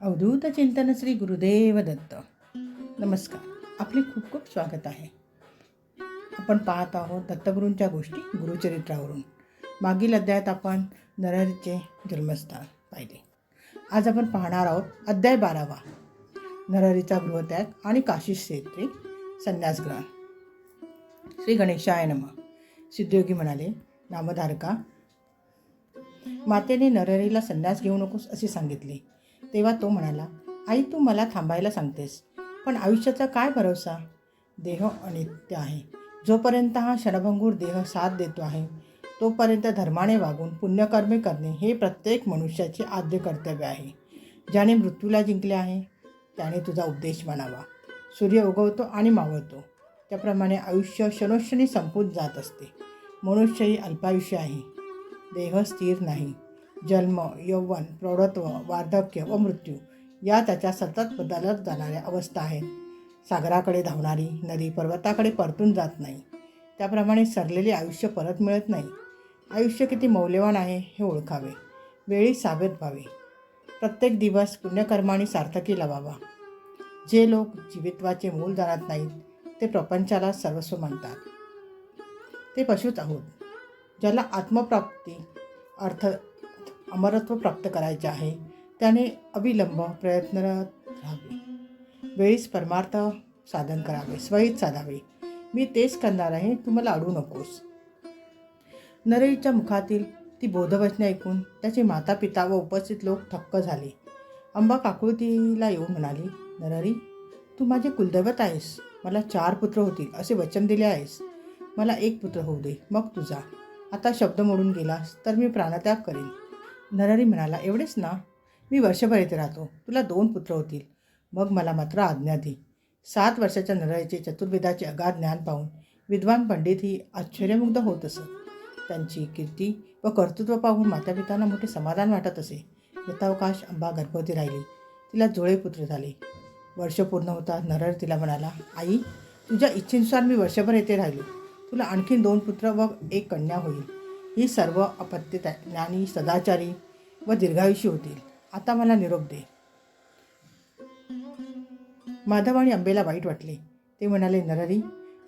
अवधूत चिंतन श्री गुरुदेव दत्त. नमस्कार. आपले खूप खूप स्वागत आहे. आपण पाहत आहोत दत्तगुरूंच्या गोष्टी गुरुचरित्रावरून. मागील अध्यायात आपण नरहरीचे जन्मस्थान पाहिले. आज आपण पाहणार आहोत अध्याय बारावा. नरहरीचा गृहत्याग आणि काशी क्षेत्री संन्यासग्रहण. श्री गणेशाय नम. सिद्धयोगी म्हणाले नामधारका मातेने नरहरीला संन्यास घेऊ नकोस असे सांगितले. तेव्हा तो म्हणाला आई तू मला थांबायला सांगतेस पण आयुष्याचा काय भरोसा? देह अनित्य आहे. जोपर्यंत हा क्षणभंगूर देह साथ देतो आहे तोपर्यंत धर्माने वागून पुण्यकर्मे करणे हे प्रत्येक मनुष्याचे आद्य कर्तव्य आहे. ज्याने मृत्यूला जिंकले आहे त्याने तुझा उपदेश मानावा सूर्य उगवतो आणि मावळतो. त्याप्रमाणे आयुष्य क्षणोक्षणी संपून जात असते. मनुष्य ही अल्पायुष्य आहे. देह स्थिर नाही. जन्म यौवन प्रौढत्व वार्धक्य व मृत्यू या त्याच्या सतत बदलत जाणाऱ्या अवस्था आहेत. सागराकडे धावणारी नदी पर्वताकडे परतून जात नाही. त्याप्रमाणे सरलेले आयुष्य परत मिळत नाही. आयुष्य किती मौल्यवान आहे हे ओळखावे. वेळी सावेत व्हावे. प्रत्येक दिवस पुण्यकर्माने सार्थकी लावावा. जे लोक जीवित्वाचे मूल जाणत नाहीत ते प्रपंचाला सर्वस्व मानतात. ते पशुच आहोत. ज्याला आत्मप्राप्ती अर्थ अमरत्व प्राप्त करायचे आहे. त्याने अविलंब प्रयत्नरत राहावे. वेळीच परमार्थ साधन करावे स्वहित साधावे. मी तेच करणार आहे तू मला अडू नकोस. नरेईच्या मुखातील ती बोधवचने ऐकून त्याचे माता पिता व उपस्थित लोक थक्क झाले. अंबा काकुळतीला येऊन म्हणाली नरहरी तू माझे कुलदैवत आहेस. मला चार पुत्र होतील असे वचन दिले आहेस. मला एक पुत्र होऊ दे मग तुझा. आता शब्द मोडून गेलास तर मी प्राणत्याग करेन. नरहरी म्हणाला एवढेच ना? मी वर्षभर येथे राहतो. तुला दोन पुत्र होतील. मग मला मात्र आज्ञा दे. सात वर्षाच्या नरहरीचे चतुर्वेदाचे अगाध ज्ञान पाहून विद्वान पंडित ही आश्चर्यमुग्ध होत असत. त्यांची कीर्ती व कर्तृत्व पाहून मातापितांना मोठे समाधान वाटत असे. यथावकाश अंबा गर्भवती राहिली. तिला जुळे पुत्र झाले. वर्ष पूर्ण होता नरहर तिला म्हणाला आई तुझ्या इच्छेनुसार मी वर्षभर येथे राहिलो. तुला आणखीन दोन पुत्र व एक कन्या होईल. ही सर्व अपत्य ज्ञानी सदाचारी व दीर्घायुषी होतील. आता मला निरोप दे. माधव आणि अंबेला वाईट वाटले. ते म्हणाले नररी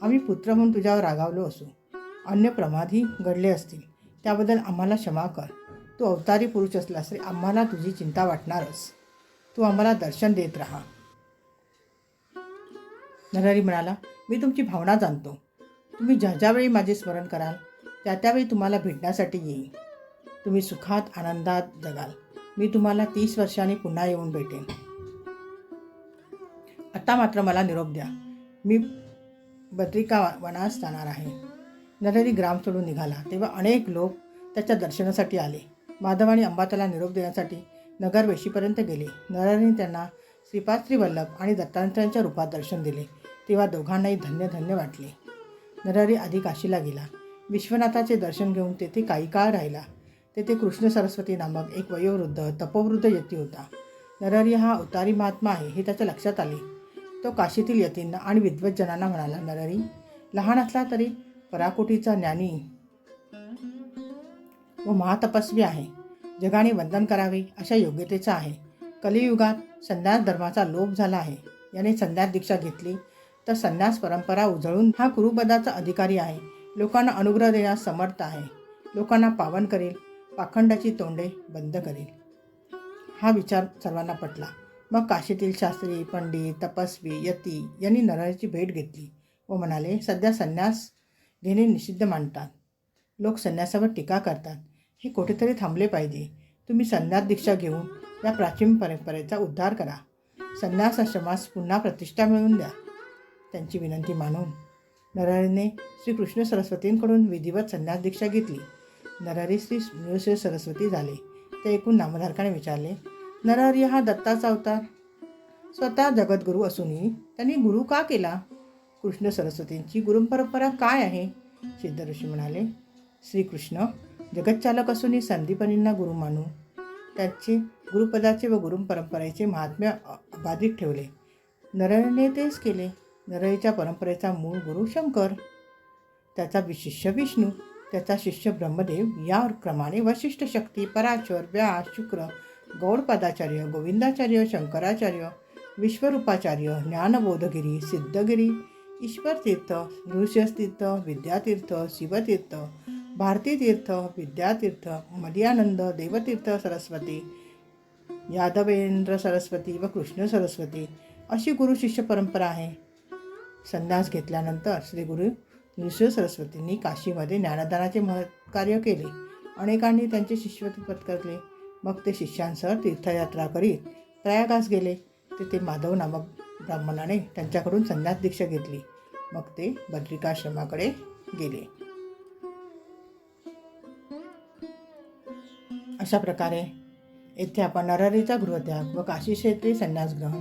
आम्ही पुत्र म्हणून तुझ्यावर रागावलो असू. अन्य प्रमादही घडले असतील. त्याबद्दल आम्हाला क्षमा कर. तू अवतारी पुरुष असलास तरी आम्हाला तुझी चिंता वाटणारच. तू आम्हाला दर्शन देत राहा. नरहरी म्हणाला मी तुमची भावना जाणतो. तुम्ही ज्या ज्यावेळी माझे स्मरण कराल त्या त्यावेळी तुम्हाला भेटण्यासाठी येईन. तुम्ही सुखात आनंदात जगाल. मी तुम्हाला तीस वर्षांनी पुन्हा येऊन भेटेन. आता मात्र मला निरोप द्या. मी बद्रिका वा- वनास जाणार आहे. नरहरी ग्राम सोडून निघाला. तेव्हा अनेक लोक त्याच्या दर्शनासाठी आले. माधव आणि अंबाताला निरोप देण्यासाठी नगर वेशीपर्यंत गेले. नरहरीने त्यांना श्रीपात्री वल्लभ आणि दत्तांत्र्यांच्या रूपात दर्शन दिले. तेव्हा दोघांनाही धन्य धन्य वाटले. नरहरी आधी काशीला गेला. विश्वनाथाचे दर्शन घेऊन तेथे काही काळ राहिला. तेथे कृष्ण सरस्वती नामक एक वयोवृद्ध तपोवृद्ध यती होता. नरहरी हा अवतारी महात्मा आहे हे त्याच्या लक्षात आले. तो काशीतील यतींना आणि विद्वज्जनांना म्हणाला नरहरी लहान असला तरी पराकोटीचा ज्ञानी व महातपस्वी आहे. जगाने वंदन करावे अशा योग्यतेचा आहे. कलियुगात संन्यास धर्माचा लोप झाला आहे. याने संन्यास दीक्षा घेतली. तर संन्यास परंपरा उजळून हा कुरुपदाचा अधिकारी आहे. लोकांना अनुग्रह देण्यास समर्थ आहे. लोकांना पावन करेल पाखंडाची तोंडे बंद करेल. हा विचार सर्वांना पटला. मग काशीतील शास्त्री पंडित तपस्वी यती यांनी नरहरीची भेट घेतली व म्हणाले सध्या संन्यास घेणे निषिद्ध मानतात. लोक संन्यासावर टीका करतात. हे कुठेतरी थांबले पाहिजे. तुम्ही संन्यास दीक्षा घेऊन या प्राचीन परंपरेचा उद्धार करा. संन्यास आश्रमास पुन्हा प्रतिष्ठा मिळवून द्या. त्यांची विनंती मानून नरहरीने श्रीकृष्ण सरस्वतींकडून विधिवत संन्यास दीक्षा घेतली. नरहरी श्री नृसिंह सरस्वती झाले. ते ऐकून नामधारकाने विचारले नरहरी हा दत्ताचा अवतार? स्वतः जगद्गुरू असूनही त्यांनी गुरु का केला? कृष्ण सरस्वतींची गुरुपरंपरा काय आहे? सिद्ध ऋषी म्हणाले श्रीकृष्ण जगतचालक असूनही संदीपनींना गुरु मानून त्याचे गुरुपदाचे व गुरुपरंपरेचे महात्म्य अबाधित ठेवले. नरहरीने तेच केले. नरळीच्या परंपरेचा मूळ गुरु शंकर. त्याचा शिष्य विष्णू त्याचा शिष्य ब्रह्मदेव या क्रमाने वशिष्ठ शक्ती पराशर व्यास शुक्र गौडपादाचार्य गोविंदाचार्य शंकराचार्य विश्वरूपाचार्य ज्ञानबोधगिरी सिद्धगिरी ईश्वरतीर्थ ऋष्यतीर्थ विद्यातीर्थ शिवतीर्थ भारतीतीर्थ विद्यातीर्थ मलियानंद देवतीर्थ सरस्वती यादवेंद्र सरस्वती व कृष्ण सरस्वती अशी गुरु शिष्य परंपरा आहे. संन्यास घेतल्यानंतर श्री गुरु नृसिंह सरस्वतींनी काशीमध्ये ज्ञानदानाचे महत् कार्य केले. अनेकांनी त्यांचे शिष्यत्व पत्करले. मग ते शिष्यांसह तीर्थयात्रा करीत प्रयागास गेले. तेथे माधव नामक ब्राह्मणाने त्यांच्याकडून संन्यास दीक्षा घेतली. मग ते बद्रिकाश्रमाकडे गेले. अशा प्रकारे येथे आपण नरहरीचा गृहत्याग व काशी क्षेत्री संन्यास ग्रहण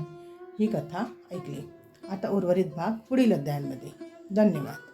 ही कथा ऐकली. आता उर्वरित भाग पुढील अध्यायांमध्ये. धन्यवाद.